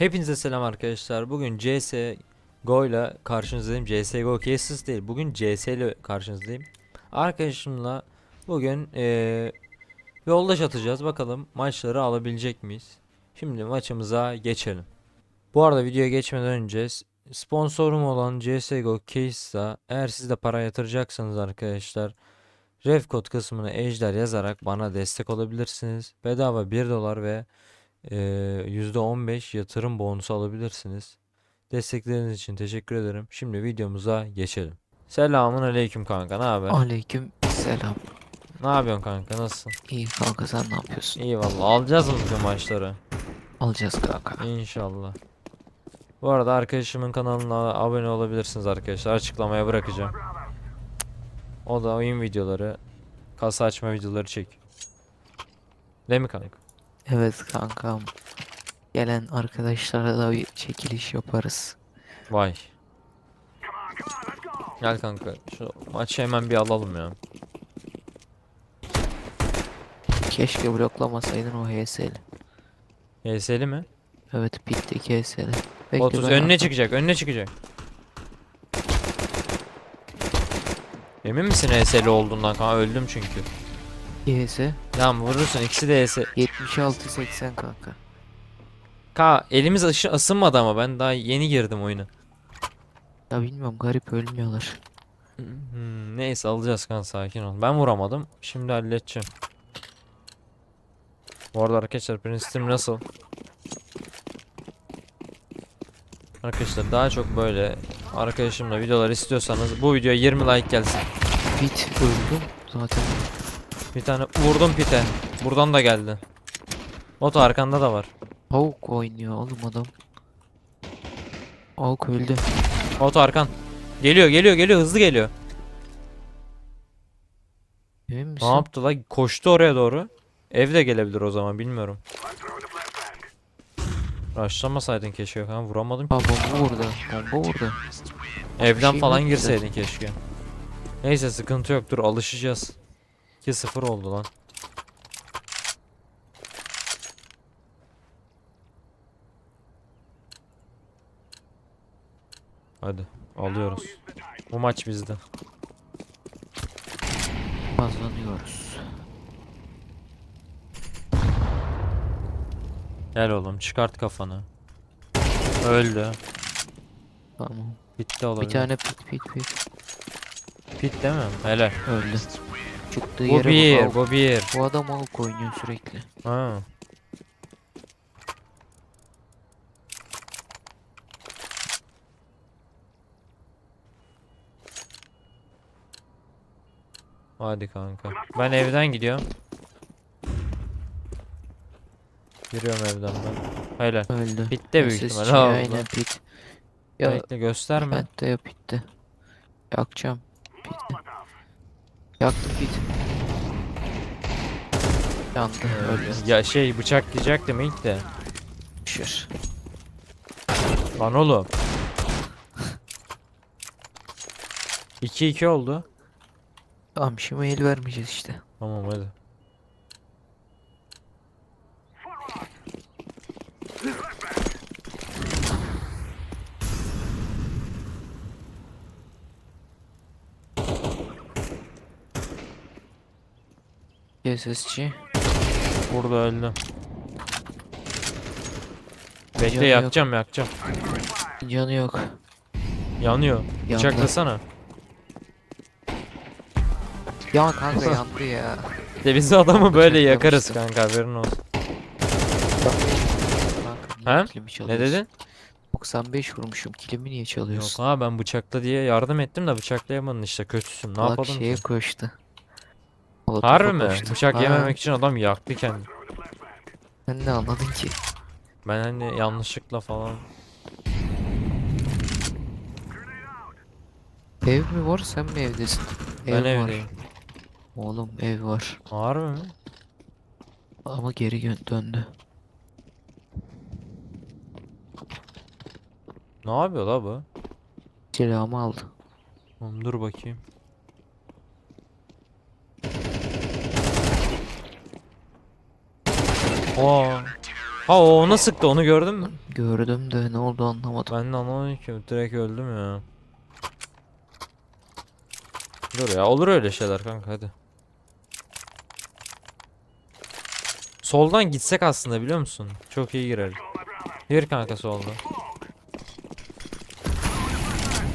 Hepinize selam arkadaşlar. Bugün CS Go ile karşınızdayım. CSGO cases değil. Bugün CS ile karşınızdayım. Arkadaşımla bugün eee yoldaş atacağız. Bakalım maçları alabilecek miyiz? Şimdi maçımıza geçelim. Bu arada videoya geçmeden önce sponsorum olan CSGO Case'a eğer siz de para yatıracaksanız arkadaşlar Ref kod kısmına ejder yazarak bana destek olabilirsiniz. Bedava 1 dolar ve ee, %15 yatırım bonusu alabilirsiniz. Destekleriniz için teşekkür ederim. Şimdi videomuza geçelim. Selamun aleyküm kanka. Ne haber? Aleyküm selam. Ne yapıyorsun kanka? Nasılsın? İyi kanka sen ne yapıyorsun? İyi vallahi. Alacağız mı bugün maçları? Alacağız kanka. İnşallah. Bu arada arkadaşımın kanalına abone olabilirsiniz arkadaşlar. Açıklamaya bırakacağım. O da oyun videoları, kasa açma videoları çek. Değil mi kanka? Evet kankam. Gelen arkadaşlara da bir çekiliş yaparız. Vay. Gel kanka. Şu maçı hemen bir alalım ya. Keşke bloklamasaydın o HS'li. HS'li mi? Evet pitteki HS'li. Bekle 30 ben önüne atayım. çıkacak, önüne çıkacak. Emin misin HS'li olduğundan kanka? Öldüm çünkü. HS Tamam vurursun ikisi de HS. 76-80 kanka. Ka elimiz ışı ısınmadı ama ben daha yeni girdim oyuna. Ya bilmiyorum garip ölmüyorlar. Hmm, neyse alacağız kan sakin ol. Ben vuramadım. Şimdi halledeceğim. Bu arada arkadaşlar Princeton nasıl? Arkadaşlar daha çok böyle arkadaşımla videolar istiyorsanız bu videoya 20 like gelsin. Pit öldüm zaten. Bir tane vurdum pite. Buradan da geldi. Oto arkanda da var. Avuk oynuyor oğlum adam. Avuk öldü. Oto arkan. Geliyor geliyor geliyor hızlı geliyor. Emin misin? Ne yaptı la? Koştu oraya doğru. Ev de gelebilir o zaman bilmiyorum. Rushlamasaydın keşke kan vuramadım. Aa bomba vurdu. Bomba vurdu. Evden şey falan yok girseydin keşke. Neyse sıkıntı yoktur alışacağız. 2-0 oldu lan. Hadi alıyoruz. Bu maç bizde. Kazanıyoruz. Gel oğlum çıkart kafanı. Öldü. Tamam. Bitti olabilir. Bir tane pit pit pit. Pit değil mi? Helal. Öldü. Çıktığı Bu yere bir, bak. bu bir. Bu adam avuk oynuyor sürekli. Ha. Hadi kanka. Ben evden gidiyorum. Giriyorum evden ben. Helal. Öldü. Bitti büyük. Ha, Aynen pit. Ya Bekle gösterme. ben de ya pitte. Yakacağım. Pit. Yaktım pit. Yandı. Öldü. Ya şey bıçaklayacaktım ilk de. Düşür. Lan oğlum. 2-2 oldu. Tamam şimdi el vermeyeceğiz işte. Tamam hadi. SSC. Burada öldü. Bekle Canı yok. yakacağım yakacağım. Yok. Yanıyor. Yandı. Bıçaklasana. Ya kanka yandı ya. De biz adamı böyle yakarız kanka haberin olsun. Kanka He? Ne dedin? 95 vurmuşum. Kilimi niye Yok çalıyorsun? ha ben bıçakla diye yardım ettim de bıçaklayamadın işte kötüsün. Ne Salak yapalım şeye ki? koştu. Molotofa Harbi mi? koştu. Bıçak Ha, yememek için adam yaktı kendini. Sen ne anladın ki? Ben hani yanlışlıkla falan. Ev mi var sen mi evdesin? Ben Ev var. evdeyim. Oğlum ev var. Harbi mi? Ama geri gö- döndü. Ne yapıyor la bu? Silahımı aldı. Oğlum dur bakayım. Aa. Ha o ona sıktı onu gördün mü? Gördüm de ne oldu anlamadım. Ben de anlamadım ki direkt öldüm ya. Dur ya olur öyle şeyler kanka hadi. Soldan gitsek aslında biliyor musun? Çok iyi girer. Gir kanka solda.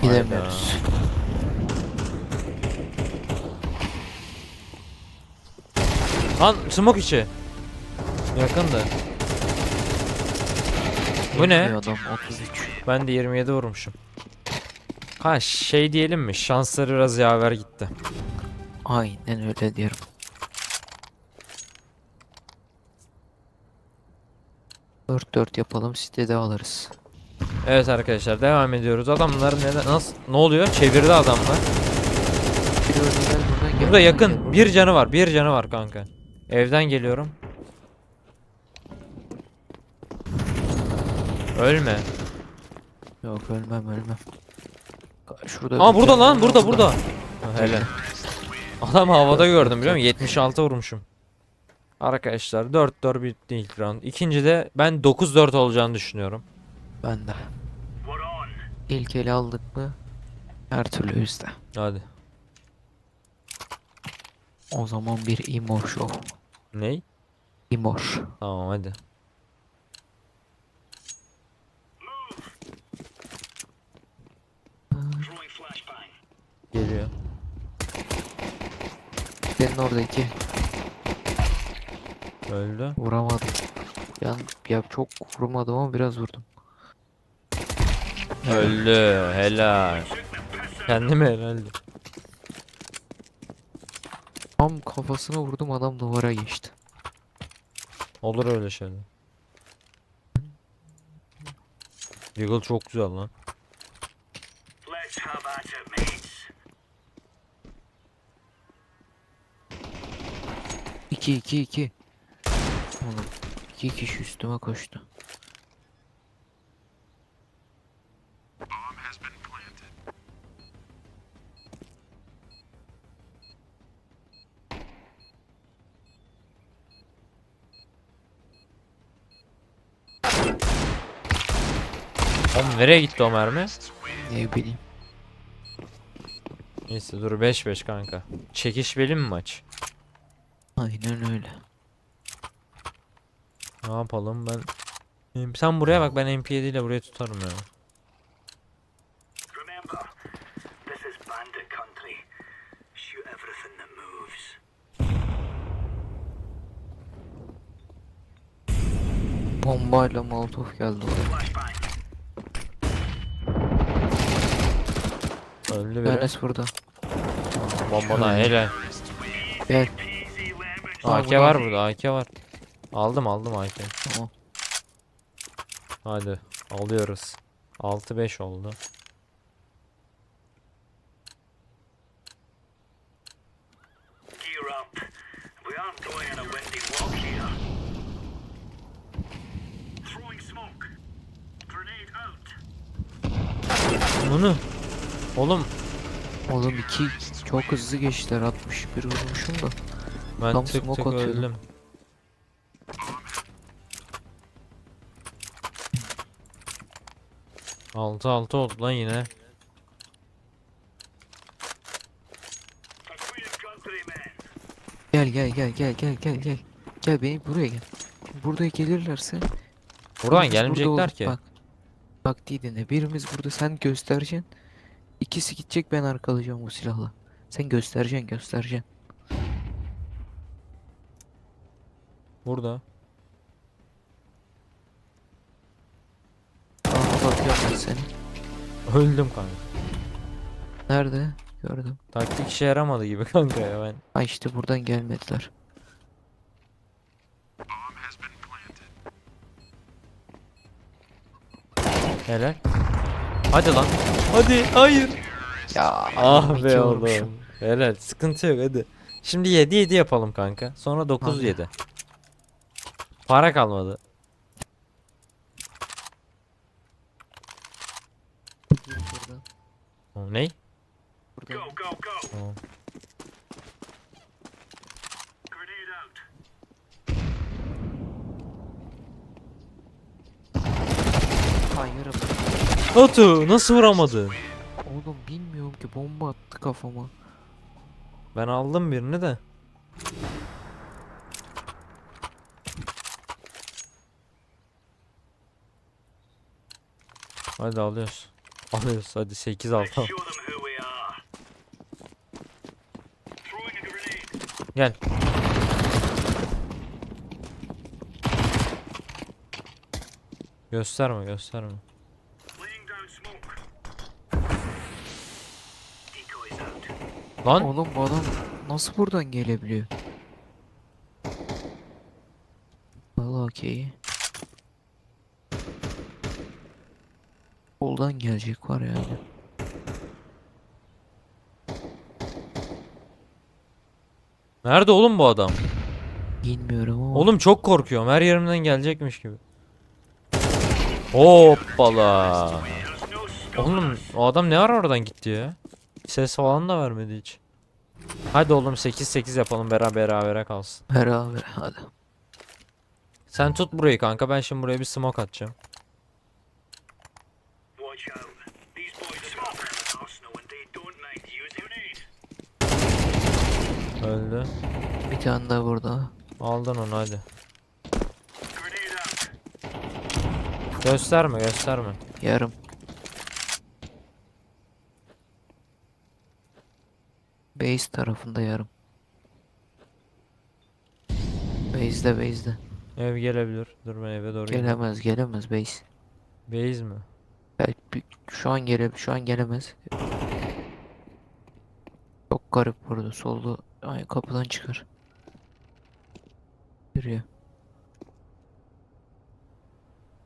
Gidemiyoruz. Lan smoke içi. Yakında. Bu ne? Adam 33. Ben de 27 vurmuşum. Ha şey diyelim mi? Şansları biraz yaver gitti. Aynen öyle diyorum. Dört dört yapalım sitede alırız. Evet arkadaşlar devam ediyoruz. Adamlar neden nasıl ne oluyor? Çevirdi adamlar. Bir buradan. Burada yakın. Bir canı var. Bir canı var kanka. Evden geliyorum. Ölme. Yok ölmem ölmem. Şurada Aa burada lan burada burada. Ha, Hele. Adam havada gördüm biliyor musun? 76 vurmuşum. Arkadaşlar 4-4 bitti ilk round. İkincide ben 9-4 olacağını düşünüyorum. Ben de. İlk eli aldık mı? Her türlü üstte. Hadi. O zaman bir imor show. Ney? İmor. Tamam hadi. Geliyor. Senin oradaki Öldü. vuramadım. Yani ya çok vurmadım ama biraz vurdum. Öldü. Helal. Kendime herhalde. Tam kafasına vurdum adam duvara geçti. Olur öyle şeyler. Deagle çok güzel lan. 2 2 2. Oğlum iki kişi üstüme koştu. Oğlum nereye gitti o mermi? Ne bileyim. Neyse dur 5-5 kanka. Çekişmeli mi maç? Aynen öyle. Ne yapalım ben? Sen buraya bak ben MP7 ile buraya tutarım ya. Bombayla molotof geldi oraya. Öldü biri. Enes burada. Bombana helal. Gel. Aa, AK var burada AK var. Aldım aldım AK. Tamam. Hadi alıyoruz. 6-5 oldu. Bunu. Oğlum Oğlum iki çok hızlı geçtiler 61 vurmuşum da. Ben Tam tık smoke tık atıyordum. öldüm. Altı altı oldu lan yine. Gel gel gel gel gel gel gel. Gel beni buraya gel. Buraya gelirlerse Buradan birimiz gelmeyecekler ki. Bak. Bak dinle. Birimiz burada sen göstereceksin. İkisi gidecek ben arkalayacağım bu silahla. Sen göstereceksin göstereceksin. Burada. Ben seni. Öldüm kanka. Nerede? Gördüm. Taktik işe yaramadı gibi kanka ya ben. Ha işte buradan gelmediler. Helal. Hadi lan. Hadi hayır. Ya Ah be oğlum. Helal sıkıntı yok hadi. Şimdi 7 7 yapalım kanka. Sonra 9 Hadi. 7. Para kalmadı. Tamam, Ney? Go, Buradan. go, go. Tamam. Grenade out. Hayır. Batu nasıl vuramadı? Oğlum bilmiyorum ki bomba attı kafama. Ben aldım birini de. Hadi alıyoruz. Alıyoruz hadi 8 6. Show them who we are. Throwing a grenade. Gel. Gösterme gösterme. Lan Oğlum bu adam nasıl buradan gelebiliyor? Valla okey. Soldan gelecek var yani. nerede oğlum bu adam? Bilmiyorum ama. Oğlum çok korkuyorum. Her yerimden gelecekmiş gibi. Hoppala. Oğlum o adam ne ara oradan gitti ya? Ses falan da vermedi hiç. Hadi oğlum 8-8 yapalım beraber berabere kalsın. Beraber hadi. Sen tut burayı kanka ben şimdi buraya bir smoke atacağım. Öldü. Bir tane daha burada. Aldın onu hadi. Gösterme gösterme. Yarım. Base tarafında yarım. Base'de base'de. Ev gelebilir. Dur ben eve doğru. Gelemez gelemez base. Base mi? Belki şu an gele şu an gelemez. Çok garip burada solda ay kapıdan çıkar. Yürüyor.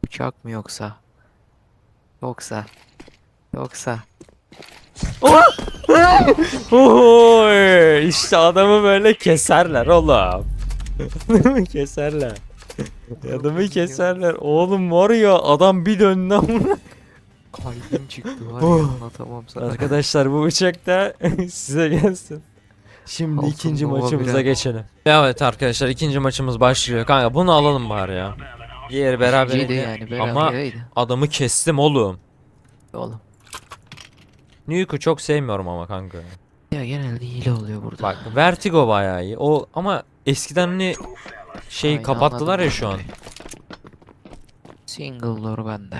Uçak mı yoksa? Yoksa. Yoksa. Oy, işte adamı böyle keserler oğlum. Adamı keserler. Adamı keserler. Oğlum var ya adam bir döndü Kalbim çıktı var Oh. ya anlatamam sana. Arkadaşlar bu bıçak da size gelsin. Şimdi Olsun, ikinci baba maçımıza biraz. geçelim. Evet arkadaşlar ikinci maçımız başlıyor. Kanka bunu alalım bari ya. Diğeri beraber İkiciydi yani ama berabereydi. adamı kestim oğlum. Oğlum. Nuke'u çok sevmiyorum ama kanka. Ya genelde hile oluyor burada. Bak Vertigo bayağı iyi. O ama eskiden hani şey Aynen, kapattılar ya anladım şu an. Single door bende.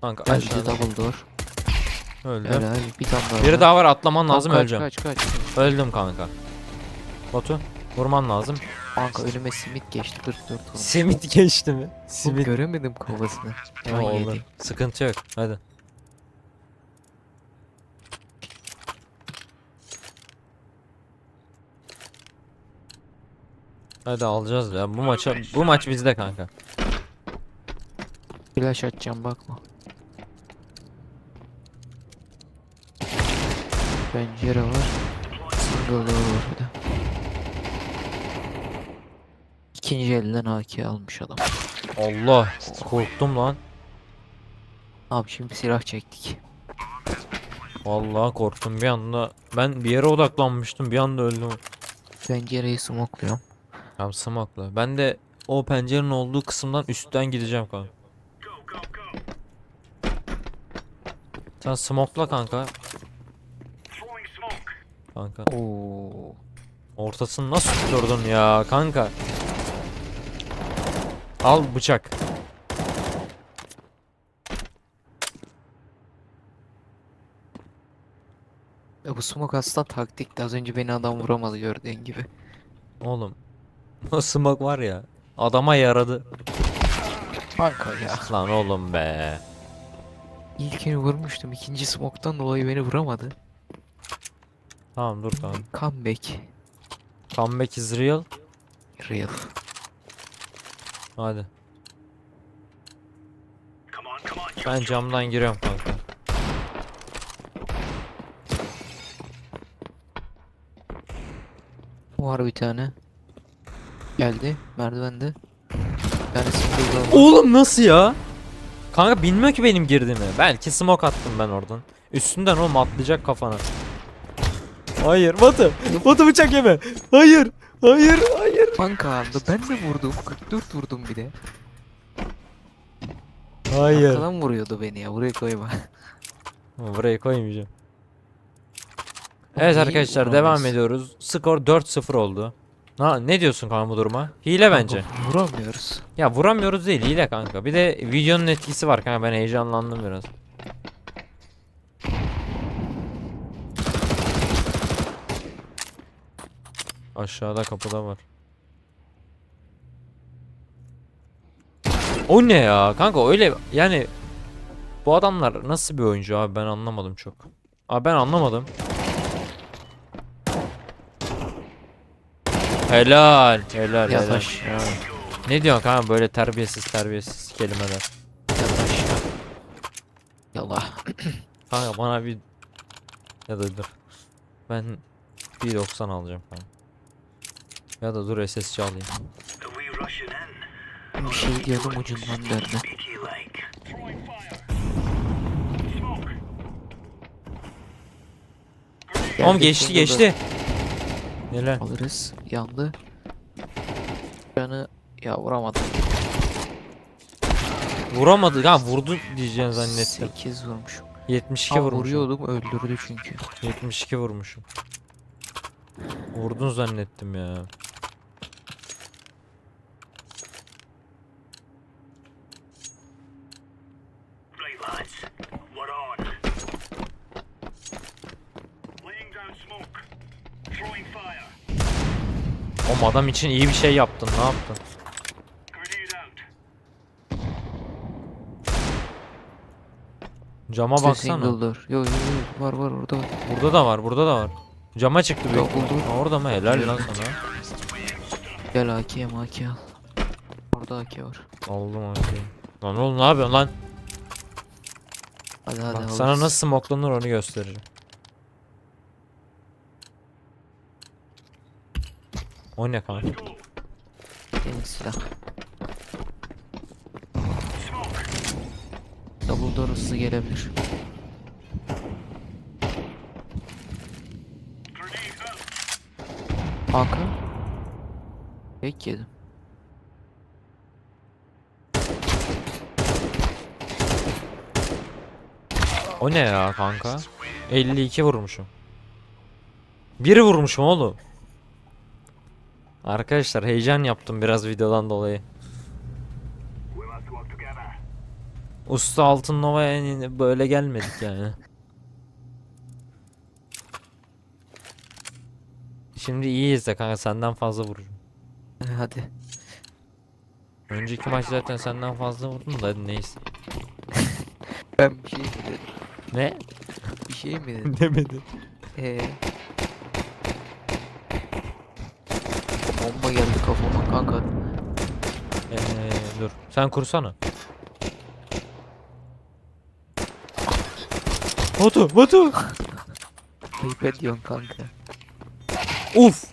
Kanka Geldi aşağıda double door. öldü. Helal bir tane daha Biri var. daha var atlaman Tamam, lazım kaç, öleceğim. Kaç kaç. Öldüm kanka. Batu vurman lazım. Kanka önüme simit geçti 44 olmuş. Simit geçti mi? Simit. Göremedim kafasını. O Can olur. Sıkıntı yok. Hadi. Hadi alacağız ya. Bu maça bu maç bizde kanka. Flash atacağım bakma. Pencere var. Door var bir de. İkinci elden AK almış adam. Allah korktum lan. Abi şimdi silah çektik. Vallahi korktum bir anda. Ben bir yere odaklanmıştım. Bir anda öldüm. Pencereyi smokluyorum. Tam smoke'la. Ben de o pencerenin olduğu kısımdan üstten gideceğim kanka. Sen smoke'la kanka. Kanka. Oo. Ortasını nasıl tutturdun ya kanka? Al bıçak. Ya bu smoke aslında taktikti. Az önce beni adam vuramadı gördüğün gibi. Oğlum. O smoke var ya. Adama yaradı. Kanka ya. Lan oğlum be. İlkini vurmuştum. İkinci smoke'tan dolayı beni vuramadı. Tamam dur tamam. Comeback. Comeback is real. Real. Hadi. Ben camdan giriyorum kanka. Var bir tane. Geldi. Merdivende. Var. Oğlum nasıl ya? Kanka bilmiyor ki benim girdiğimi. Belki smoke attım ben oradan. Üstünden oğlum atlayacak kafana. Hayır Batu. Batu bıçak yeme. Hayır. Hayır. Hayır. Kanka anda ben de vurdum. 44 vurdum bir de. Hayır. Arkadan vuruyordu beni ya. Buraya koyma. Buraya koymayacağım. Evet niye arkadaşlar devam ediyoruz. Skor 4-0 oldu. Na, ne diyorsun kanka bu duruma? Hile bence. Vuramıyoruz. Ya vuramıyoruz değil hile kanka. Bir de videonun etkisi var kanka ben heyecanlandım biraz. Aşağıda kapıda var. O ne ya kanka öyle yani bu adamlar nasıl bir oyuncu abi ben anlamadım çok. Abi ben anlamadım. Helal, helal, Yat helal. Ne diyorsun kanka böyle terbiyesiz terbiyesiz kelimeler. Yat aşağı. Yallah. Kanka bana bir ya da dur. Ben 1.90 alacağım kanka. Ya da dur SSC alayım. Bir şey diyordum ucundan döndü. Oğlum geçti geçti. Neler? Alırız. Yandı. Canı ya vuramadım. Vuramadı. Ha vurdu diyeceğini zannettim. 8 vurmuşum. 72 Ama vurmuşum. vuruyordum öldürdü çünkü. 72 vurmuşum. Vurdun zannettim ya. Oğlum adam için iyi bir şey yaptın. Ne yaptın? Cama Baksana. baksana. Single door. Yo yo yo var var orada var. Burada da var. Burada da var. Cama çıktı büyük. Door. Ha, Orada mı? Helal lan sana. Gel AK'ye AK al. Orada AK var. Aldım okey. Lan oğlum ne yapıyorsun lan? Hadi hadi Bak sana nasıl smoklanır onu göstereceğim. O ne kanka? Benim silah. Double door hızlı gelebilir. AK. Tek yedim. O ne ya kanka? 52 vurmuşum. Biri vurmuşum oğlum. Arkadaşlar heyecan yaptım biraz videodan dolayı. Usta Altın Nova'ya böyle gelmedik yani. Şimdi iyiyiz de kanka senden fazla vuracağım. Hadi. Önceki maç zaten senden fazla vurdum da hadi neyse. Ben bir şey mi dedim? Ne? Bir şey mi dedim? Demedi. Eee. Bomba geldi kafama kanka. Ee, dur. Sen kursana. Batu, Batu. Ayıp ediyorsun kanka. Uf.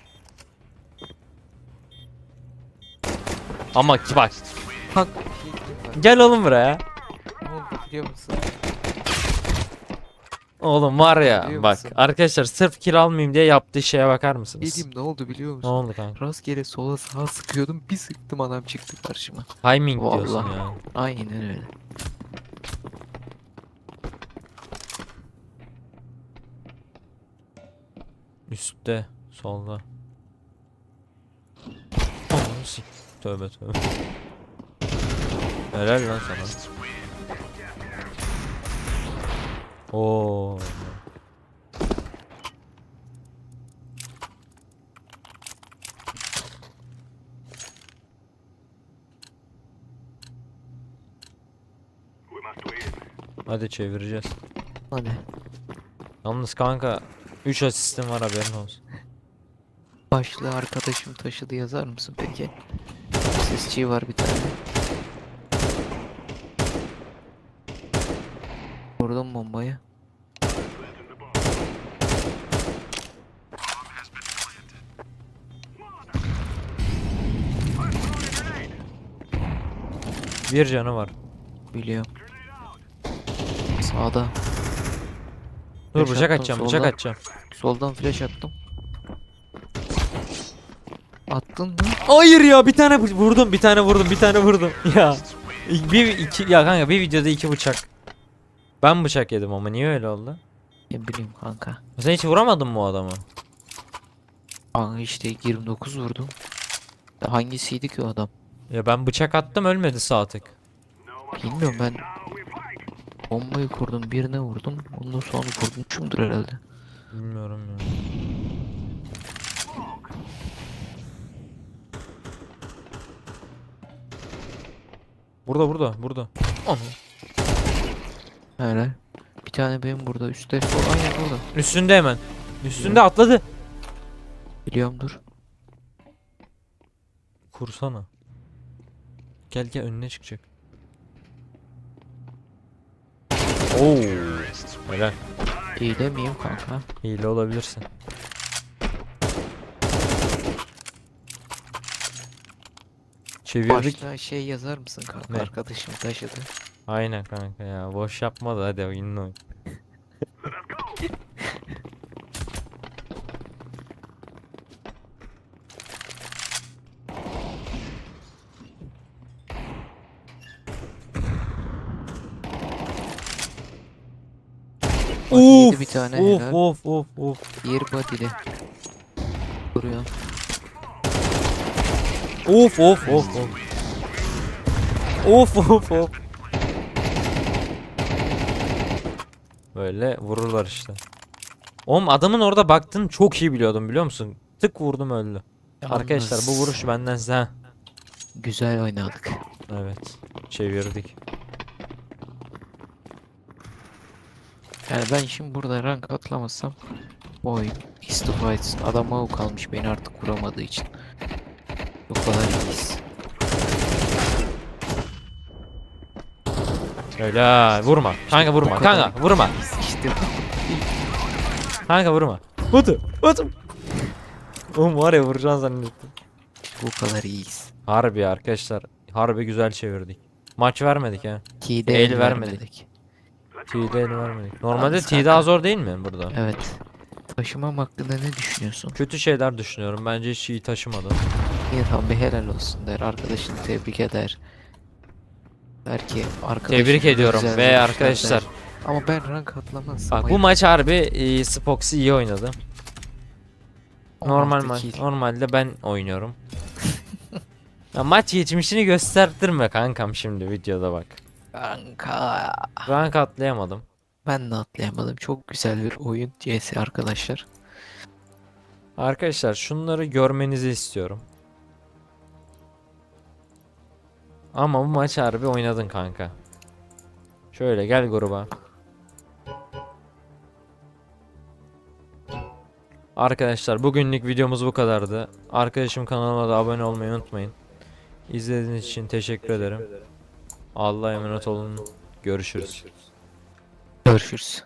Ama ki bak. Kanka? Gel oğlum buraya. Ne oldu biliyor musun? Oğlum var ya Biliyor bak musun? arkadaşlar sırf kill almayayım diye yaptığı şeye bakar mısınız? Dedim ne oldu biliyor Ne musun? oldu kanka? Rastgele sola sağa sıkıyordum bir sıktım adam çıktı karşıma. Timing diyorsun Vallahi. ya. Aynen öyle. Üstte, solda. Ananı sik- Tövbe tövbe. Helal lan sana. Oo. Hadi çevireceğiz. Hadi. Yalnız kanka 3 asistim var haberin olsun. Başlığı arkadaşım taşıdı yazar mısın peki? Sesçi var bir tane. Vurdum bombayı. Bir canı var. Biliyorum. Sağda. Dur Flash bıçak attım atacağım, bıçak soldan. atacağım. Soldan flash attım. Attın mı? Hayır ya bir tane vurdum, bir tane vurdum, bir tane vurdum. Ya Bir iki ya kanka bir videoda iki bıçak. Ben bıçak yedim ama niye öyle oldu? Ne bileyim kanka. Sen hiç vuramadın mı o adamı? Kanka işte 29 vurdum. Hangisiydi ki o adam? Ya ben bıçak attım ölmedi sağ tık. Bilmiyorum ben bombayı kurdum birine vurdum ondan sonra vurmuşumdur herhalde. Bilmiyorum ya. Burada burada burada. Onu. Hele. Bir tane benim burada üstte sol aynen burada. Üstünde hemen. Üstünde atladı. Biliyorum dur. Kursana. Gel gel önüne çıkacak. Oo. Helal. Hile miyim kanka? Hile olabilirsin. Çevirdik. Başta şey yazar mısın kanka Ne? arkadaşım taşıdı. Aynen kanka ya. Boş yapma da hadi oyununu oyn. Body'ydi bir tane Of helal. of of of. Diğer body'de. Duruyor. Of of of of. Of of of. Böyle vururlar işte. Oğlum adamın orada baktığını çok iyi biliyordum biliyor musun? Tık vurdum öldü. Arkadaşlar bu vuruş benden size. Güzel oynadık. Evet. Çevirdik. Yani ben şimdi burada rank atlamazsam bu oyun istifa etsin. Adam mavu kalmış beni artık vuramadığı için. Bu kadar iyiyiz. Öyle vurma. Kanka vurma. Kanka vurma. İşte Kanka vurma. Batu. Batu. Oğlum var ya vuracaksın zannettim. bu kadar iyiyiz. Harbi arkadaşlar. Harbi güzel çevirdik. Maç vermedik ha. T'de El el vermedik. T'de el vermedik. Normalde T daha zor değil mi burada? Evet. Taşımam hakkında ne düşünüyorsun? Kötü şeyler düşünüyorum. Bence hiç iyi taşımadı. İrfan bir helal olsun der. Arkadaşını tebrik eder. Der ki arkadaşım Tebrik ediyorum ve vuruşlar arkadaşlar. der. Ama ben rank atlamazsam. Bak bu maç harbi e, Spoxy iyi oynadı. Normal 16 maç. kill. Normalde ben oynuyorum. ya maç geçmişini gösterdirme kankam şimdi videoda bak. Kanka. Rank atlayamadım. Ben de atlayamadım. Çok güzel bir oyun CS arkadaşlar. Arkadaşlar şunları görmenizi istiyorum. Ama bu maç harbi oynadın kanka. Şöyle gel gruba. Arkadaşlar bugünlük videomuz bu kadardı. Arkadaşım kanalıma da abone olmayı unutmayın. İzlediğiniz için teşekkür ederim. Allah'a emanet olun. Görüşürüz. Görüşürüz.